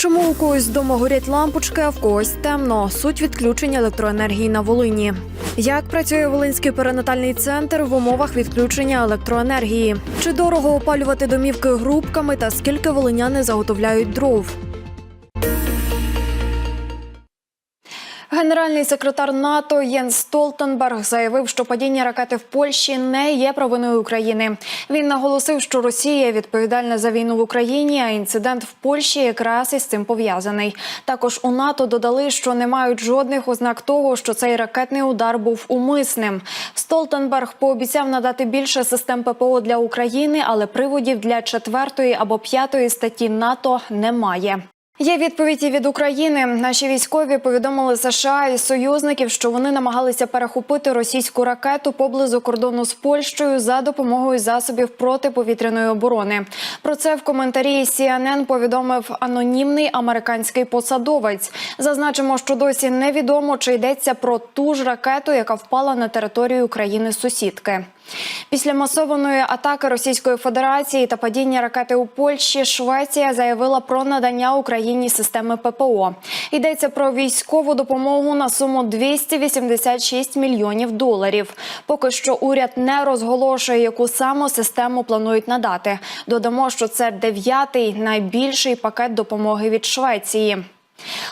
Чому у когось вдома горять лампочки, а в когось темно? Суть відключення електроенергії на Волині. Як працює Волинський перинатальний центр в умовах відключення електроенергії? Чи дорого опалювати домівки грубками та скільки волиняни заготовляють дров? Генеральний секретар НАТО Єнс Столтенберг заявив, що падіння ракети в Польщі не є провиною України. Він наголосив, що Росія відповідальна за війну в Україні, а інцидент в Польщі якраз із цим пов'язаний. Також у НАТО додали, що не мають жодних ознак того, що цей ракетний удар був умисним. Столтенберг пообіцяв надати більше систем ППО для України, але приводів для четвертої або п'ятої статті НАТО немає. Є відповіді від України. Наші військові повідомили США і союзників, що вони намагалися перехопити російську ракету поблизу кордону з Польщею за допомогою засобів протиповітряної оборони. Про це в коментарі CNN повідомив анонімний американський посадовець. Зазначимо, що досі невідомо, чи йдеться про ту ж ракету, яка впала на територію країни-сусідки. Після масованої атаки Російської Федерації та падіння ракети у Польщі Швеція заявила про надання Україні системи ППО. Йдеться про військову допомогу на суму 286 мільйонів доларів. Поки що уряд не розголошує, яку саме систему планують надати. Додамо, що це дев'ятий найбільший пакет допомоги від Швеції.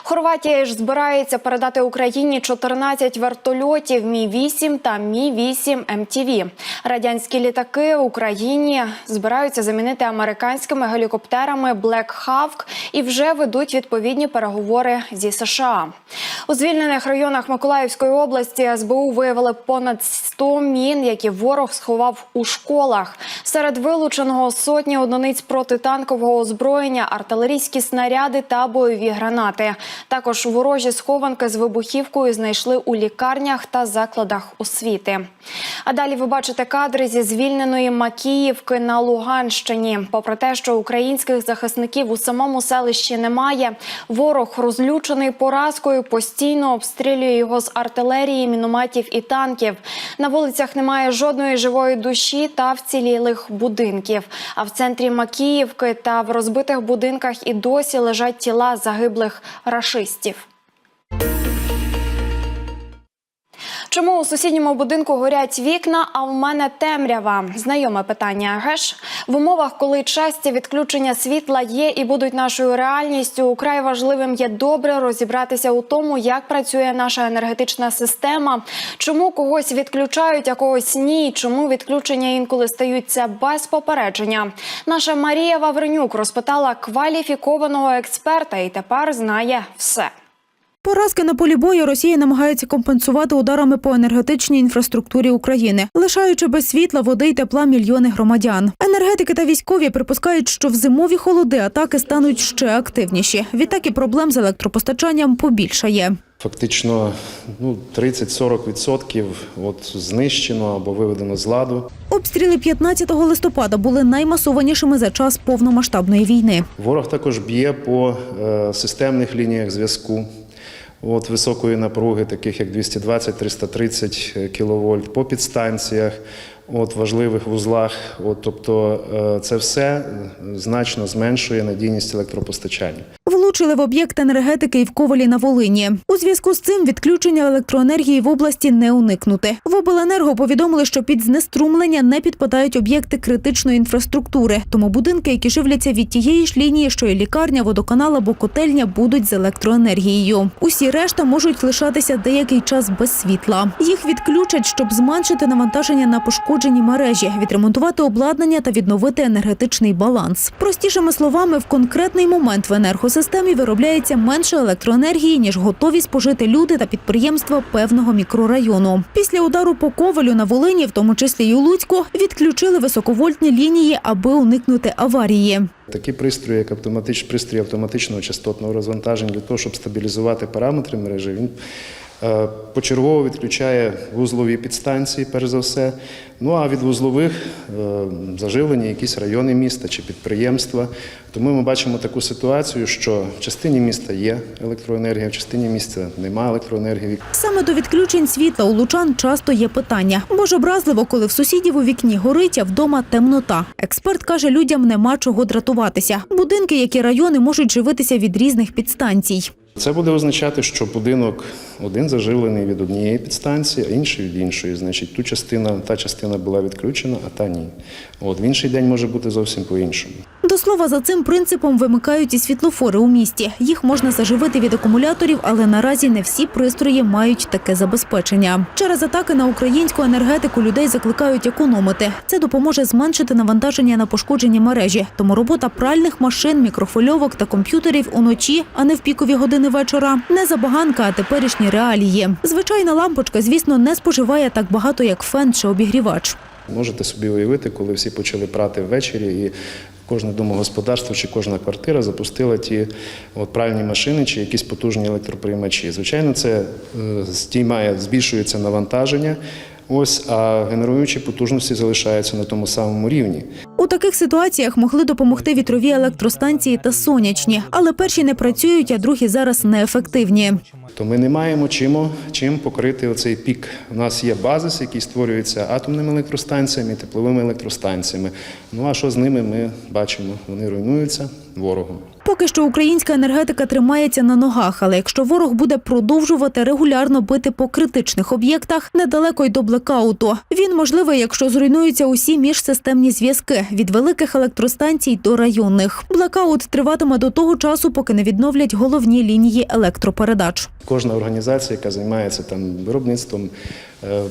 Хорватія ж збирається передати Україні 14 вертольотів Мі 8 та Мі 8 МТВ. Радянські літаки Україні збираються замінити американськими гелікоптерами Black Hawk і вже ведуть відповідні переговори зі США. У звільнених районах Миколаївської області СБУ виявили понад 100 мін, які ворог сховав у школах. Серед вилученого сотні одиниць протитанкового озброєння, артилерійські снаряди та бойові гранати. Також ворожі схованки з вибухівкою знайшли у лікарнях та закладах освіти. А далі ви бачите кадри зі звільненої Макіївки на Луганщині. Попри те, що українських захисників у самому селищі немає, ворог розлючений поразкою постійно обстрілює його з артилерії, мінометів і танків. На вулицях немає жодної живої душі та вцілілих будинків. А в центрі Макіївки та в розбитих будинках і досі лежать тіла загиблих рашистів. Чому у сусідньому будинку горять вікна, а в мене темрява? Знайоме питання. Геш в умовах, коли часті відключення світла є і будуть нашою реальністю, украй важливим є добре розібратися у тому, як працює наша енергетична система, чому когось відключають, а когось ні. Чому відключення інколи стаються без попередження? Наша Марія Вавренюк розпитала кваліфікованого експерта і тепер знає все. Поразки на полі бою Росія намагається компенсувати ударами по енергетичній інфраструктурі України, лишаючи без світла, води й тепла мільйони громадян. Енергетики та військові припускають, що в зимові холоди атаки стануть ще активніші. Відтак і проблем з електропостачанням побільшає. Фактично ну, 30-40% от знищено або виведено з ладу. Обстріли 15 листопада були наймасованішими за час повномасштабної війни. Ворог також б'є по е, системних лініях зв'язку от, високої напруги, таких як 220-330 кВт, по підстанціях, от, важливих вузлах. От, тобто е, це все значно зменшує надійність електропостачання. Влучили в об'єкт енергетики і в Ковалі на Волині. У зв'язку з цим відключення електроенергії в області не уникнути. В обленерго повідомили, що під знеструмлення не підпадають об'єкти критичної інфраструктури, тому будинки, які живляться від тієї ж лінії, що і лікарня, водоканал або котельня, будуть з електроенергією. Усі решта можуть лишатися деякий час без світла. Їх відключать, щоб зменшити навантаження на пошкоджені мережі, відремонтувати обладнання та відновити енергетичний баланс. Простішими словами, в конкретний момент в енергосистемі виробляється менше електроенергії, ніж готові спожити люди та підприємства певного мікрорайону. Після удару по ковалю на Волині, в тому числі й у Луцьку, відключили високовольтні лінії, аби уникнути аварії. Такі пристрої, як автоматич, пристрій автоматичного частотного розвантаження, для того, щоб стабілізувати параметри мережі, він Е, Почергово відключає вузлові підстанції, перш за все. Ну а від вузлових е, заживлені якісь райони міста чи підприємства. Тому ми бачимо таку ситуацію, що в частині міста є електроенергія, в частині міста немає електроенергії. Саме до відключень світла у лучан часто є питання. Бо ж образливо, коли в сусідів у вікні горить, а вдома темнота. Експерт каже, людям нема чого дратуватися. Будинки, як і райони, можуть живитися від різних підстанцій. Це буде означати, що будинок один заживлений від однієї підстанції, а інший від іншої. Значить, ту частина, та частина була відключена, а та ні. От в інший день може бути зовсім по-іншому. До слова, за цим принципом вимикають і світлофори у місті. Їх можна заживити від акумуляторів, але наразі не всі пристрої мають таке забезпечення. Через атаки на українську енергетику людей закликають економити. Це допоможе зменшити навантаження на пошкоджені мережі. Тому робота пральних машин, мікрофольовок та комп'ютерів уночі, а не в пікові години вечора, не забаганка, а теперішні реалії. Звичайна лампочка, звісно, не споживає так багато, як фен чи обігрівач. Можете собі уявити, коли всі почали прати ввечері, і кожне домогосподарство чи кожна квартира запустила ті от, пральні машини чи якісь потужні електроприймачі. Звичайно, це стіймає, збільшується навантаження. Ось, а генеруючі потужності залишаються на тому самому рівні. Таких ситуаціях могли допомогти вітрові електростанції та сонячні, але перші не працюють, а другі зараз неефективні. То ми не маємо чим, чим покрити оцей пік. У нас є базис, який створюється атомними електростанціями, тепловими електростанціями. Ну а що з ними ми бачимо? Вони руйнуються ворогом. Поки що українська енергетика тримається на ногах, але якщо ворог буде продовжувати регулярно бити по критичних об'єктах, недалеко й до блекауту. Він можливий, якщо зруйнуються усі міжсистемні зв'язки від великих електростанцій до районних. Блекаут триватиме до того часу, поки не відновлять головні лінії електропередач. Кожна організація, яка займається там виробництвом, е,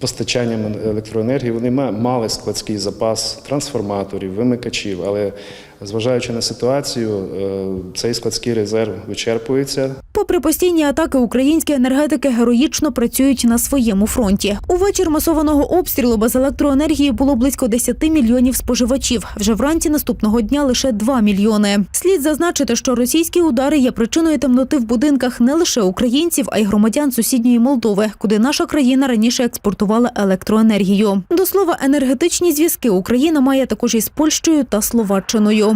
постачанням електроенергії, вони ма- мали складський запас трансформаторів, вимикачів, але зважаючи на ситуацію, е, цей складський резерв вичерпується. Попри постійні атаки, українські енергетики героїчно працюють на своєму фронті. У вечір масованого обстрілу без електроенергії було близько 10 мільйонів споживачів. Вже вранці наступного дня лише 2 мільйони. Слід зазначити, що російські удари є причиною темноти в будинках не лише українців, а й громадян сусідньої Молдови, куди наша країна раніше експортувала електроенергію. До слова, енергетичні зв'язки Україна має також із Польщею та Словаччиною.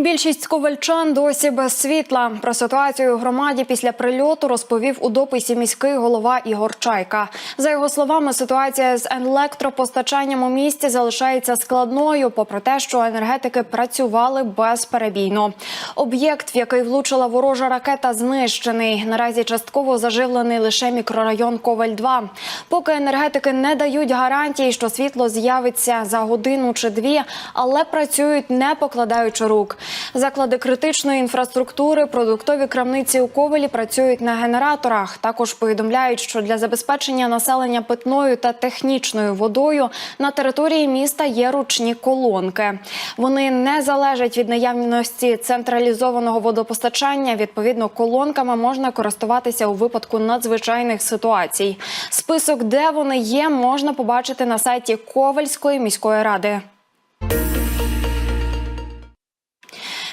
Більшість ковальчан досі без світла. Про ситуацію у громаді після прильоту розповів у дописі міський голова Ігор Чайка. За його словами, ситуація з електропостачанням у місті залишається складною, попри те, що енергетики працювали безперебійно. Об'єкт, в який влучила ворожа ракета, знищений. Наразі частково заживлений лише мікрорайон Коваль 2 Поки енергетики не дають гарантій, що світло з'явиться за годину чи дві, але працюють не покладаючи рук. Заклади критичної інфраструктури, продуктові крамниці у Ковелі працюють на генераторах. Також повідомляють, що для забезпечення населення питною та технічною водою на території міста є ручні колонки. Вони не залежать від наявності централізованого водопостачання. Відповідно, колонками можна користуватися у випадку надзвичайних ситуацій. Список, де вони є, можна побачити на сайті Ковальської міської ради.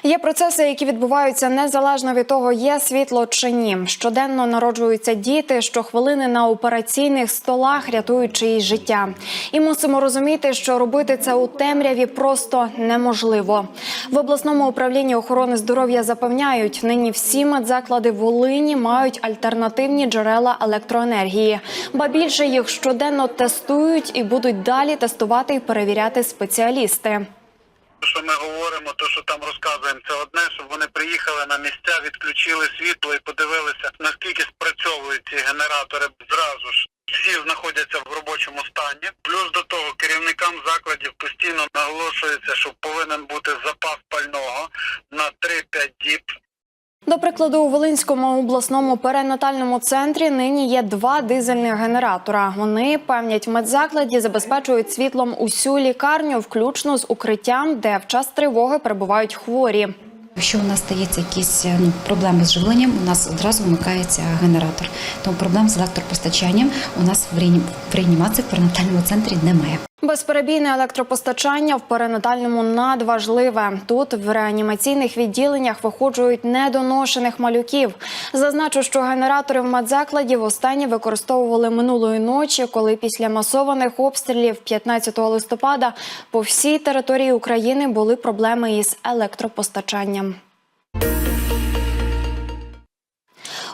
Є процеси, які відбуваються незалежно від того, є світло чи ні. Щоденно народжуються діти, щохвилини на операційних столах рятують чиїсь життя. І мусимо розуміти, що робити це у темряві просто неможливо. В обласному управлінні охорони здоров'я запевняють, нині всі медзаклади Волині мають альтернативні джерела електроенергії. Ба більше їх щоденно тестують і будуть далі тестувати і перевіряти спеціалісти. Що ми говоримо, то що там розказуємо, це одне, щоб вони приїхали на місця, відключили світло і подивилися, наскільки спрацьовують ці генератори зразу ж. Всі знаходяться в робочому стані. Плюс до того керівникам закладів постійно наголошується, що повинен бути запас пального на 3-5 діб. До прикладу, у Волинському обласному перинатальному центрі нині є два дизельних генератора. Вони певнять медзакладі, забезпечують світлом усю лікарню, включно з укриттям, де в час тривоги перебувають хворі. Якщо у нас стається якісь е, ну, проблеми з живленням, у нас одразу вмикається генератор. Тому проблем з електропостачанням у нас в реанімації в перинатальному центрі немає. Безперебійне електропостачання в перинатальному надважливе. Тут в реанімаційних відділеннях виходжують недоношених малюків. Зазначу, що генератори в медзакладі востаннє використовували минулої ночі, коли після масованих обстрілів 15 листопада по всій території України були проблеми із електропостачанням.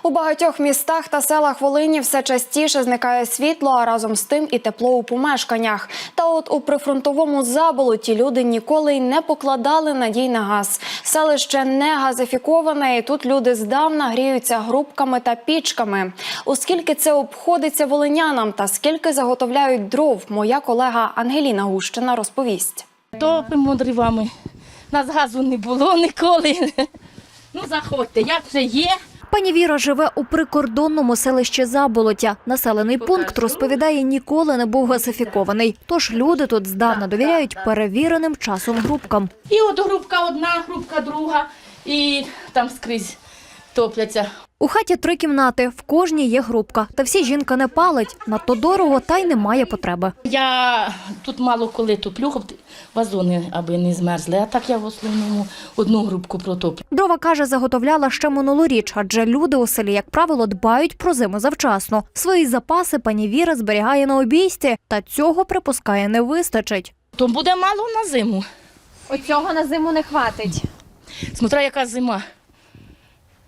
У багатьох містах та селах Волині все частіше зникає світло, а разом з тим і тепло у помешканнях. Та от у прифронтовому заболоті люди ніколи й не покладали надій на газ. Селище не газифіковане, і тут люди здавна гріються грубками та пічками. Оскільки це обходиться волинянам та скільки заготовляють дров, моя колега Ангеліна Гущина розповість. Топимо дривами. Нас газу не було ніколи. Ну, заходьте, як вже є. Пані Віра живе у прикордонному селищі Заболотя. Населений пункт розповідає, ніколи не був газифікований. Тож люди тут здавна довіряють перевіреним часом групкам. І от групка одна, групка друга, і там скрізь топляться. У хаті три кімнати, в кожній є групка. Та всі жінка не палить. Надто дорого, та й немає потреби. Я тут мало коли топлю, щоб вазони аби не змерзли. А так я в основному одну групку протоплю. Дрова каже, заготовляла ще минулоріч, адже люди у селі, як правило, дбають про зиму завчасно. Свої запаси пані Віра зберігає на обійсті, та цього припускає не вистачить. То буде мало на зиму. Оцього на зиму не хватить. Смотря яка зима.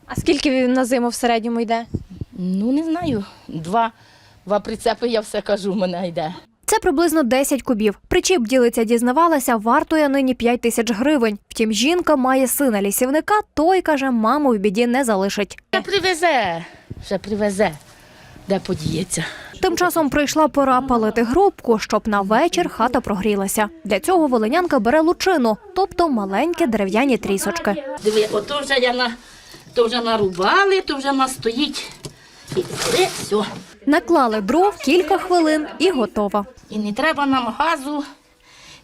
А скільки він на зиму в середньому йде? Ну, не знаю. Два, два прицепи, я все кажу, в мене йде. Це приблизно 10 кубів. Причіп ділиця дізнавалася, вартує нині 5 тисяч гривень. Втім, жінка має сина лісівника, той каже, маму в біді не залишить. Ще привезе, ще привезе, де подіється. Тим часом прийшла пора палити грубку, щоб на вечір хата прогрілася. Для цього волинянка бере лучину, тобто маленькі дерев'яні трісочки. Диви, ото вже я на то вже нарубали, то вже на стоїть. І все, все. Наклали дров кілька хвилин і готова. І не треба нам газу,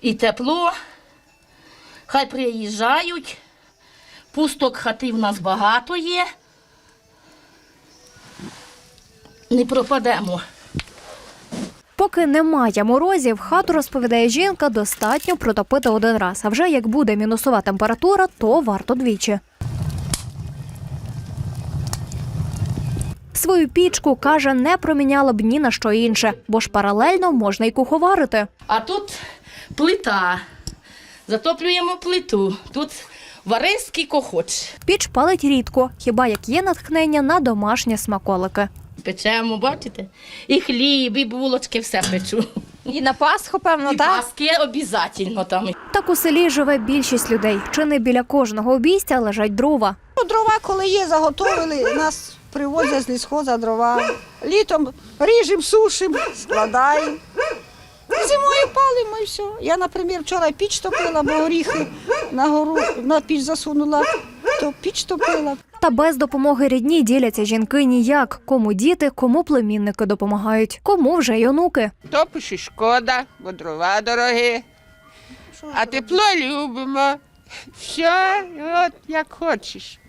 і тепло. Хай приїжджають. Пусток хати в нас багато є. Не пропадемо. Поки немає морозів, хату розповідає жінка, достатньо протопити один раз. А вже як буде мінусова температура, то варто двічі. Свою пічку каже, не проміняла б ні на що інше, бо ж паралельно можна й куховарити. А тут плита. Затоплюємо плиту. Тут вари скільки хоч. Піч палить рідко, хіба як є натхнення на домашні смаколики. Печемо, бачите? І хліб, і булочки, все печу. І на Пасху, певно, і так? паски обов'язково там. Так у селі живе більшість людей. Чи не біля кожного обійстя лежать дрова. Ну, дрова, коли є, заготовили, нас привозять з лісхоза дрова. Літом ріжемо, сушимо, складаємо. Зимою палимо і все. Я, наприклад, вчора піч топила, бо горіхи на гору на піч засунула, то піч топила. Та без допомоги рідні діляться жінки ніяк. Кому діти, кому племінники допомагають, кому вже й онуки. Топиш і шкода, бо дрова дорогі. А тепло любимо. Все, от як хочеш.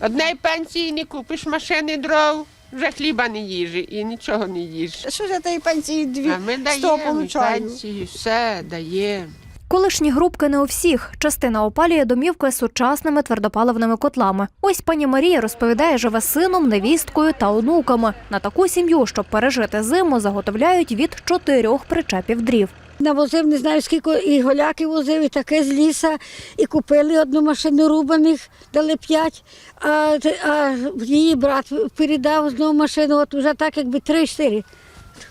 Одної пенсії не купиш машини дров, вже хліба не їжі і нічого не їж. Що ж я пенсії дві А ми даємо і пенсію, все даємо. Колишні групки не у всіх. Частина опалює домівки сучасними твердопаливними котлами. Ось пані Марія розповідає, живе сином, невісткою та онуками. На таку сім'ю, щоб пережити зиму, заготовляють від чотирьох причепів дрів. Навозив, не знаю скільки і голяки возив, і таке з ліса, і купили одну машину рубаних, дали п'ять, а, а її брат передав знову машину, от вже так якби три-чотири.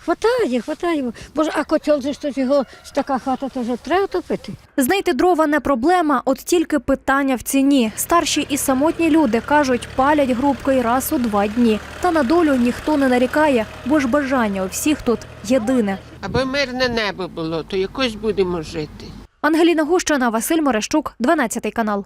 Хватає, хватає. Боже, а котел же ж його ж така хата, то вже треба топити. Знайти дрова не проблема, от тільки питання в ціні. Старші і самотні люди кажуть, палять грубки й раз у два дні. Та на долю ніхто не нарікає, бо ж бажання у всіх тут єдине. Аби мирне небо було, то якось будемо жити. Ангеліна Гущина, Василь Мерещук, 12 канал.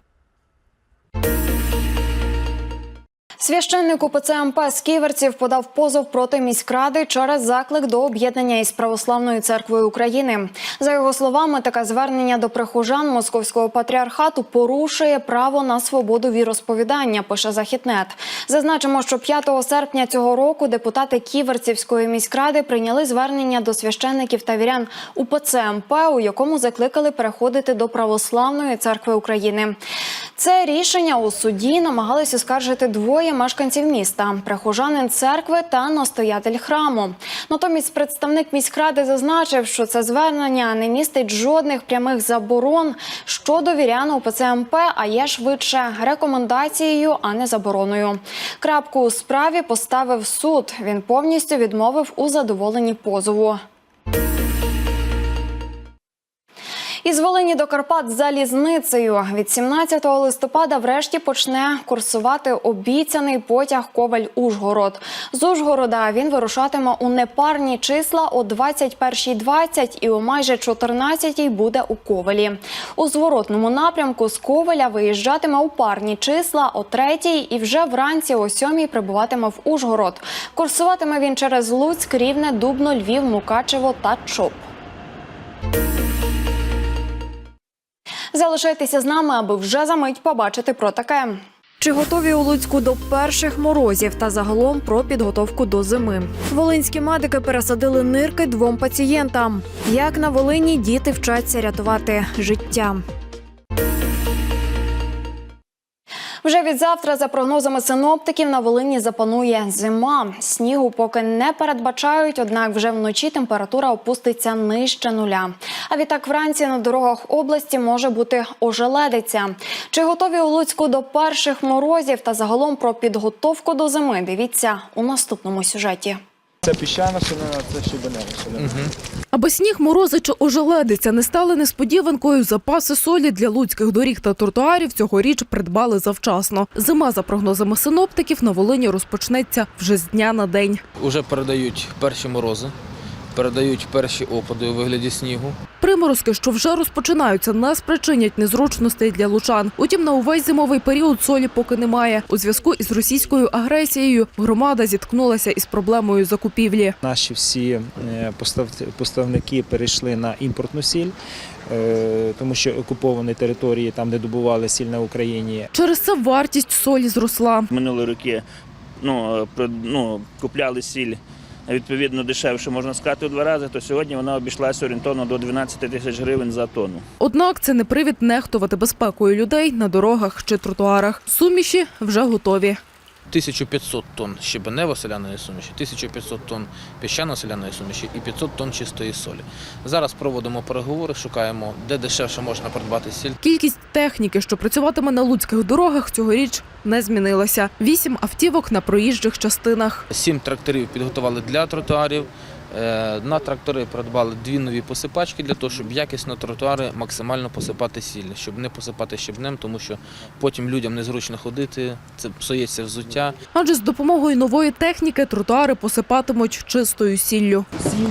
Священник УПЦ МП з Ківерців подав позов проти міськради через заклик до об'єднання із Православною церквою України. За його словами, таке звернення до прихожан московського патріархату порушує право на свободу віросповідання. Пише Західнет. Зазначимо, що 5 серпня цього року депутати Ківерцівської міськради прийняли звернення до священників та вірян УПЦ МП, у якому закликали переходити до Православної церкви України. Це рішення у суді намагалися оскаржити двоє мешканців міста – прихожанин церкви та настоятель храму. Натомість представник міськради зазначив, що це звернення не містить жодних прямих заборон щодо вірян УПЦ МП, а є швидше рекомендацією, а не забороною. Крапку у справі поставив суд. Він повністю відмовив у задоволенні позову. Із Волині до Карпат залізницею від 17 листопада врешті почне курсувати обіцяний потяг Коваль-Ужгород. З Ужгорода він вирушатиме у непарні числа о 21.20 і о майже 14.00 буде у Ковалі. У зворотному напрямку з Коваля виїжджатиме у парні числа о 3.00 і вже вранці о 7.00 прибуватиме в Ужгород. Курсуватиме він через Луцьк, Рівне, Дубно, Львів, Мукачево та Чоп. Залишайтеся з нами, аби вже за мить побачити про таке. Чи готові у Луцьку до перших морозів та загалом про підготовку до зими? Волинські медики пересадили нирки двом пацієнтам. Як на Волині діти вчаться рятувати життя? Вже від завтра, за прогнозами синоптиків, на Волині запанує зима. Снігу поки не передбачають, однак вже вночі температура опуститься нижче нуля. А відтак вранці на дорогах області може бути ожеледиця. Чи готові у Луцьку до перших морозів та загалом про підготовку до зими? Дивіться у наступному сюжеті. Це піщана солена, це щебенева солена. Аби сніг, морози чи ожеледиця не стали несподіванкою, запаси солі для луцьких доріг та тротуарів цьогоріч придбали завчасно. Зима, за прогнозами синоптиків, на Волині розпочнеться вже з дня на день. Уже передають перші морози, передають перші опади у вигляді снігу. Приморозки, що вже розпочинаються, не спричинять незручностей для лучан. Утім, на увесь зимовий період солі поки немає. У зв'язку із російською агресією громада зіткнулася із проблемою закупівлі. Наші всі е, поставники перейшли на імпортну сіль, е, тому що окуповані території, там, де добували сіль на Україні, Через це вартість солі зросла. Минулі роки ну, про- ну, купляли сіль відповідно дешевше, можна сказати, у два рази, то сьогодні вона обійшлася орієнтовно до 12 тисяч гривень за тонну. Однак це не привід нехтувати безпекою людей на дорогах чи тротуарах. Суміші вже готові. 1500 тонн щебенево-соляної суміші, 1500 тонн піщано-соляної суміші і 500 тонн чистої солі. Зараз проводимо переговори, шукаємо, де дешевше можна придбати сіль. Кількість техніки, що працюватиме на луцьких дорогах, цьогоріч не змінилася. Вісім автівок на проїжджих частинах. Сім тракторів підготували для тротуарів. Е, На трактори придбали дві нові посипачки для того, щоб якісно тротуари максимально посипати сіллю, щоб не посипати щебнем, тому що потім людям незручно ходити, це псується взуття. Адже з допомогою нової техніки тротуари посипатимуть чистою сіллю. сіль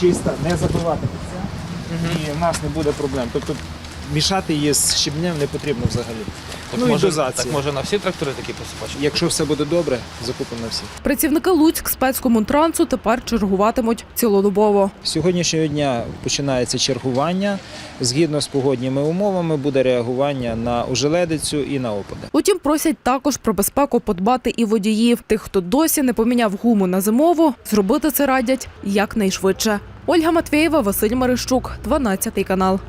чиста, не забиватиметься, і в нас не буде проблем. Тобто мішати її з щебнем не потрібно взагалі. Так, ну і може, дозація. так може на всі трактори такі посипачки? Якщо все буде добре, закупимо на всі. Працівники Луцьк спецкомунтрансу тепер чергуватимуть цілодобово. З сьогоднішнього дня починається чергування. Згідно з погодніми умовами буде реагування на ожеледицю і на опади. Утім, просять також про безпеку подбати і водіїв. Тих, хто досі не поміняв гуму на зимову, зробити це радять якнайшвидше. Ольга Матвєєва, Василь Марищук, 12 канал.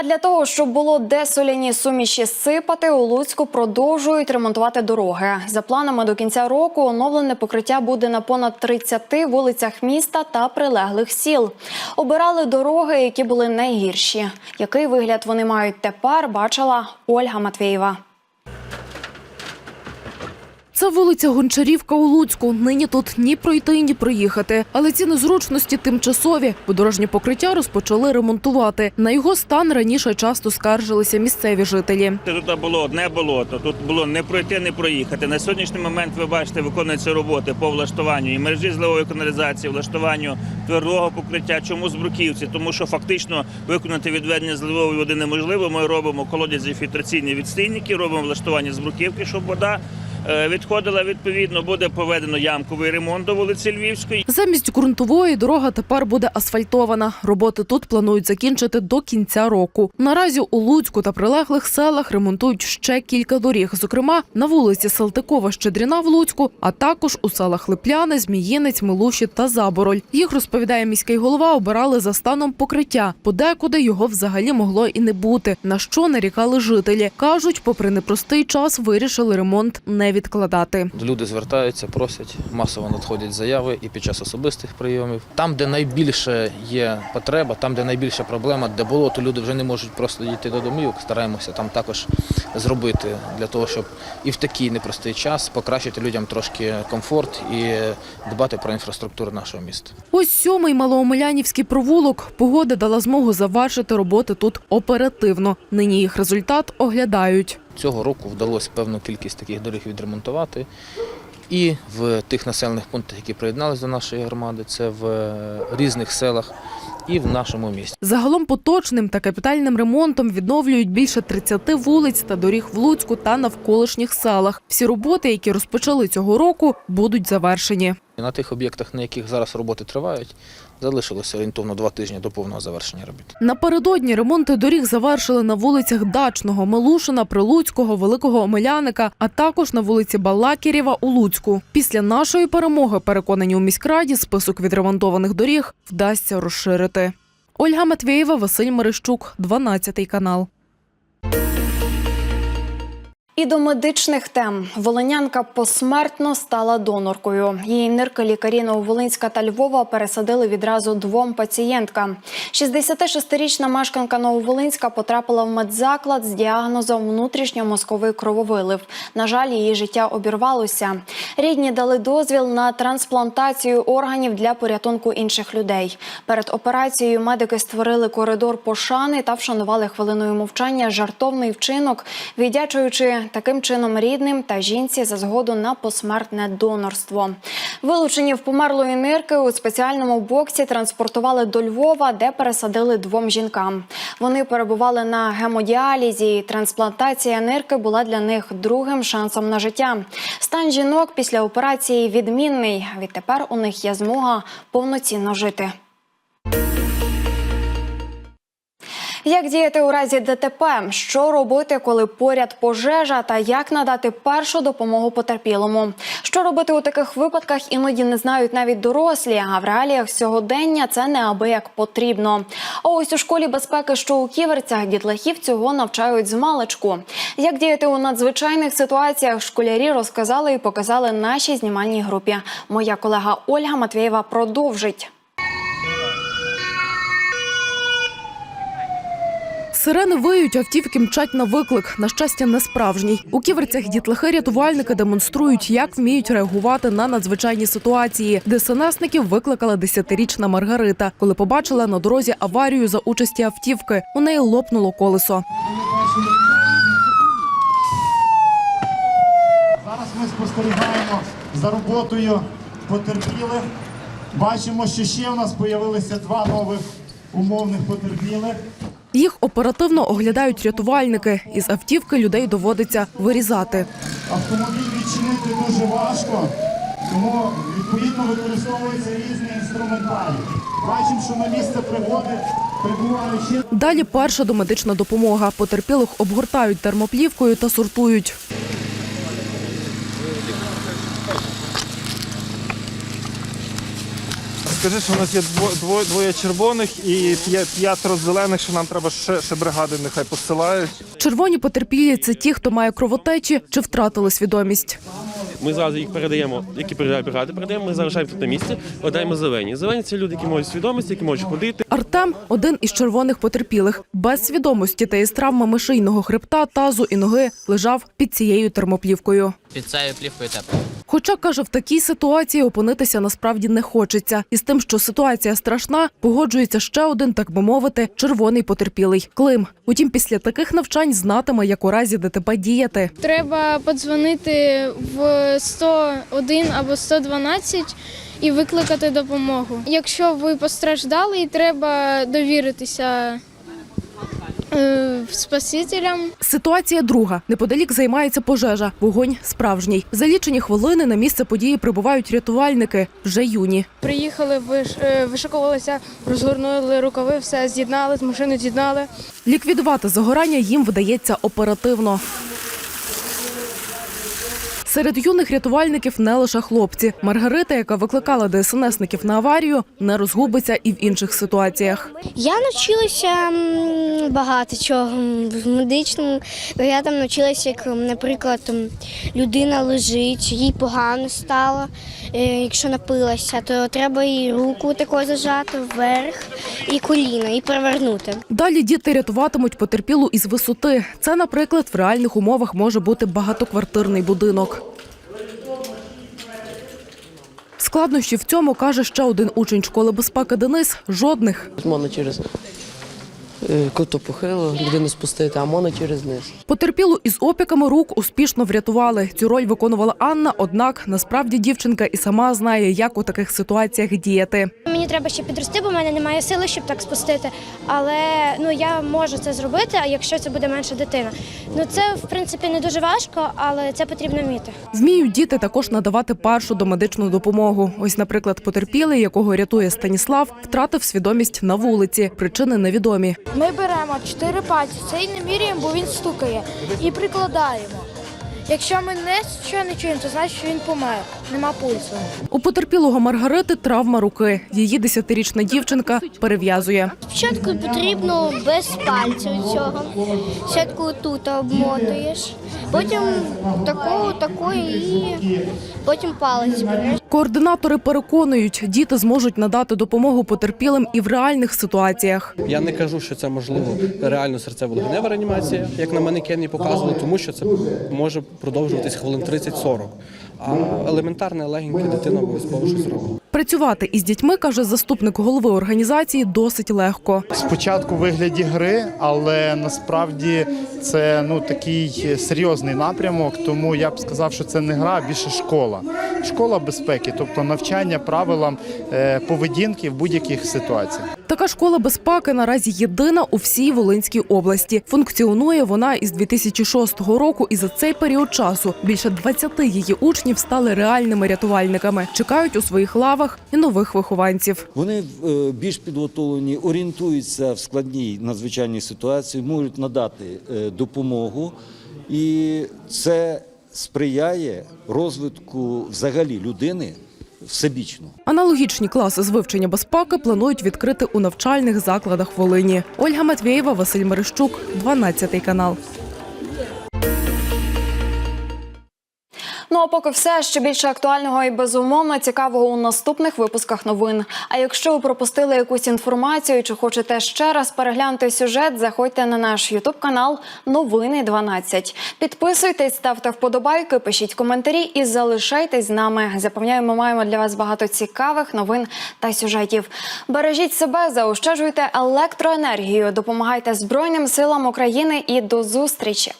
А для того, щоб було де соляні суміші сипати, у Луцьку продовжують ремонтувати дороги. За планами до кінця року оновлене покриття буде на понад 30 вулицях міста та прилеглих сіл. Обирали дороги, які були найгірші. Який вигляд вони мають тепер, бачила Ольга Матвєєва. Це вулиця Гончарівка у Луцьку. Нині тут ні пройти, ні проїхати. Але ці незручності тимчасові, бо дорожнє покриття розпочали ремонтувати. На його стан раніше часто скаржилися місцеві жителі. Тут було одне болото, тут було не пройти, не проїхати. На сьогоднішній момент ви бачите, виконуються роботи по влаштуванню і мережі зливової каналізації, влаштуванню твердого покриття. Чому з бруківці? Тому що фактично виконати відведення зливової води неможливо. Ми робимо колодязі фільтраційні відстійники, робимо влаштування з бруківки, щоб вода відходила. Відповідно, буде проведено ямковий ремонт до вулиці Львівської. Замість ґрунтової дорога тепер буде асфальтована. Роботи тут планують закінчити до кінця року. Наразі у Луцьку та прилеглих селах ремонтують ще кілька доріг, зокрема на вулиці Салтикова Щедріна в Луцьку, а також у селах Липляни, Зміїнець, Милуші та Забороль. Їх розповідає міський голова. Обирали за станом покриття. Подекуди його взагалі могло і не бути. На що нарікали жителі. кажуть, попри непростий час, вирішили ремонт не відкладати. Люди звертаються, просять, масово надходять заяви і під час особистих прийомів. Там, де найбільше є потреба, там, де найбільша проблема, де болото, люди вже не можуть просто дійти до домівок. Стараємося там також зробити для того, щоб і в такий непростий час покращити людям трошки комфорт і дбати про інфраструктуру нашого міста. Ось сьомий малоомелянівський провулок. Погода дала змогу завершити роботи тут оперативно. Нині їх результат оглядають. Цього року вдалося певну кількість таких доріг відремонтувати. І в тих населених пунктах, які приєдналися до нашої громади, це в е, різних селах і в нашому місті. Загалом поточним та капітальним ремонтом відновлюють більше 30 вулиць та доріг в Луцьку та навколишніх селах. Всі роботи, які розпочали цього року, будуть завершені. На тих об'єктах, на яких зараз роботи тривають, залишилося орієнтовно два тижні до повного завершення робіт. Напередодні ремонти доріг завершили на вулицях Дачного, Милушина, Прилуцького, Великого Омеляника, а також на вулиці Балакірєва у Луцьку. Після нашої перемоги, переконані у міськраді, список відремонтованих доріг вдасться розширити. Ольга Матвєєва, Василь Мерещук, 12 канал. І до медичних тем волинянка посмертно стала доноркою. Її нирки лікарі Нововолинська та Львова пересадили відразу двом пацієнткам. 66-річна мешканка Нововолинська потрапила в медзаклад з діагнозом внутрішньомозковий крововилив. На жаль, її життя обірвалося. Рідні дали дозвіл на трансплантацію органів для порятунку інших людей. Перед операцією медики створили коридор пошани та вшанували хвилиною мовчання жартовний вчинок, віддячуючи таким чином рідним та жінці за згоду на посмертне донорство. Вилучені в померлої нирки у спеціальному боксі транспортували до Львова, де пересадили двом жінкам. Вони перебували на гемодіалізі. Трансплантація нирки була для них другим шансом на життя. Стан жінок після операції відмінний. Відтепер у них є змога повноцінно жити. Як діяти у разі ДТП? Що робити, коли поряд пожежа, та як надати першу допомогу потерпілому? Що робити у таких випадках? Іноді не знають навіть дорослі. А в реаліях сьогодення це неабияк потрібно. А ось у школі безпеки, що у ківерцях, дітлахів цього навчають з маличку. Як діяти у надзвичайних ситуаціях? Школярі розказали і показали нашій знімальній групі. Моя колега Ольга Матвєєва продовжить. Сирени виють, автівки мчать на виклик. На щастя, не справжній. У ківерцях дітлахи-рятувальники демонструють, як вміють реагувати на надзвичайні ситуації. ДСНСників викликала десятирічна Маргарита, коли побачила на дорозі аварію за участі автівки. У неї лопнуло колесо. Зараз ми спостерігаємо за роботою потерпілих. Бачимо, що ще в нас з'явилися два нових умовних потерпілих. Їх оперативно оглядають рятувальники. Із автівки людей доводиться вирізати. Автомобіль відчинити дуже важко, тому відповідно використовуються різні інструментарі. Бачимо, що на місце пригоди прибувають ще Далі перша домедична допомога. Потерпілих обгортають термоплівкою та сортують. Скажи, що у нас є дво- дво- двоє червоних і п'я- п'ятеро зелених, що нам треба ще, ще бригади нехай посилають. Червоні потерпілі це ті, хто має кровотечі чи втратили свідомість. Ми зразу їх передаємо, які приїжджають бригади, передаємо, ми залишаємо тут на місці, віддаємо зелені. Зелені це люди, які можуть свідомості, які можуть ходити. Артем один із червоних потерпілих. Без свідомості та із травмами шийного хребта, тазу і ноги лежав під цією термоплівкою. Під цією плівкою тепло. Хоча каже, в такій ситуації опинитися насправді не хочеться. І з тим, що ситуація страшна, погоджується ще один, так би мовити, червоний потерпілий Клим. Утім, після таких навчань знатиме, як у разі ДТП діяти. Треба подзвонити в 101 або 112 і викликати допомогу. Якщо ви постраждали, треба довіритися спасителям. Ситуація друга. Неподалік займається пожежа. Вогонь справжній. За лічені хвилини на місце події прибувають рятувальники, вже юні. Приїхали, виш- е, вишикувалися, розгорнули рукави, все з'єднали, з машини з'єднали. Ліквідувати загорання їм вдається оперативно. Серед юних рятувальників не лише хлопці. Маргарита, яка викликала ДСНСників на аварію, не розгубиться і в інших ситуаціях. Я навчилася багато чого в медичному. Я там навчилася, як, наприклад, людина лежить, їй погано стало. Е, Якщо напилася, то треба і руку такою зажати вверх, і коліна, і перевернути. Далі діти рятуватимуть потерпілу із висоти. Це, наприклад, в реальних умовах може бути багатоквартирний будинок. Складнощі в цьому каже ще один учень школи безпеки Денис. Жодних. Можна через е, кото похило людину спустити, а можна через низ. Потерпілу із опіками рук успішно врятували. Цю роль виконувала Анна. Однак насправді дівчинка і сама знає, як у таких ситуаціях діяти. Мені треба ще підрости, бо в мене немає сили, щоб так спустити. Але ну я можу це зробити, а якщо це буде менша дитина. Ну це в принципі не дуже важко, але це потрібно вміти. Вміють діти також надавати першу домедичну допомогу. Ось, наприклад, потерпілий, якого рятує Станіслав, втратив свідомість на вулиці. Причини невідомі. Ми беремо чотири пальці, цей не міряємо, бо він стукає, і прикладаємо. Якщо ми не що не чуємо, то значить, що він помер. Нема пульсу. У потерпілого Маргарити травма руки. Її десятирічна дівчинка перев'язує. Спочатку потрібно без пальців цього. Спочатку тут обмотуєш, потім таку, таку і потім палець береш. Координатори переконують, діти зможуть надати допомогу потерпілим і в реальних ситуаціях. Я не кажу, що це можливо реально серцево-легенева реанімація, як на манекені показували, тому що це може продовжуватись хвилин 30-40. А елементарне легеньке дитина обов'язково щось робить. Працювати із дітьми, каже заступник голови організації, досить легко. Спочатку в вигляді гри, але насправді це ну такий серйозний напрямок. Тому я б сказав, що це не гра, а більше школа. Школа безпеки, тобто навчання правилам е, поведінки в будь-яких ситуаціях. Така школа безпеки наразі єдина у всій Волинській області. Функціонує вона із 2006 року, і за цей період часу більше 20 її учнів стали реальними рятувальниками. Чекають у своїх лавах і нових вихованців. Вони е, більш підготовлені, орієнтуються в складній надзвичайній ситуації, можуть надати е, допомогу, і це сприяє розвитку взагалі людини всебічно. Аналогічні класи з вивчення безпеки планують відкрити у навчальних закладах Волині. Ольга Матвєєва, Василь Мерещук, 12 канал. Ну а поки все ще більше актуального і безумовно цікавого у наступних випусках новин. А якщо ви пропустили якусь інформацію чи хочете ще раз переглянути сюжет, заходьте на наш Ютуб канал Новини 12. Підписуйтесь, ставте вподобайки, пишіть коментарі і залишайтесь з нами. Запевняю, ми маємо для вас багато цікавих новин та сюжетів. Бережіть себе, заощаджуйте електроенергію, допомагайте Збройним силам України і до зустрічі.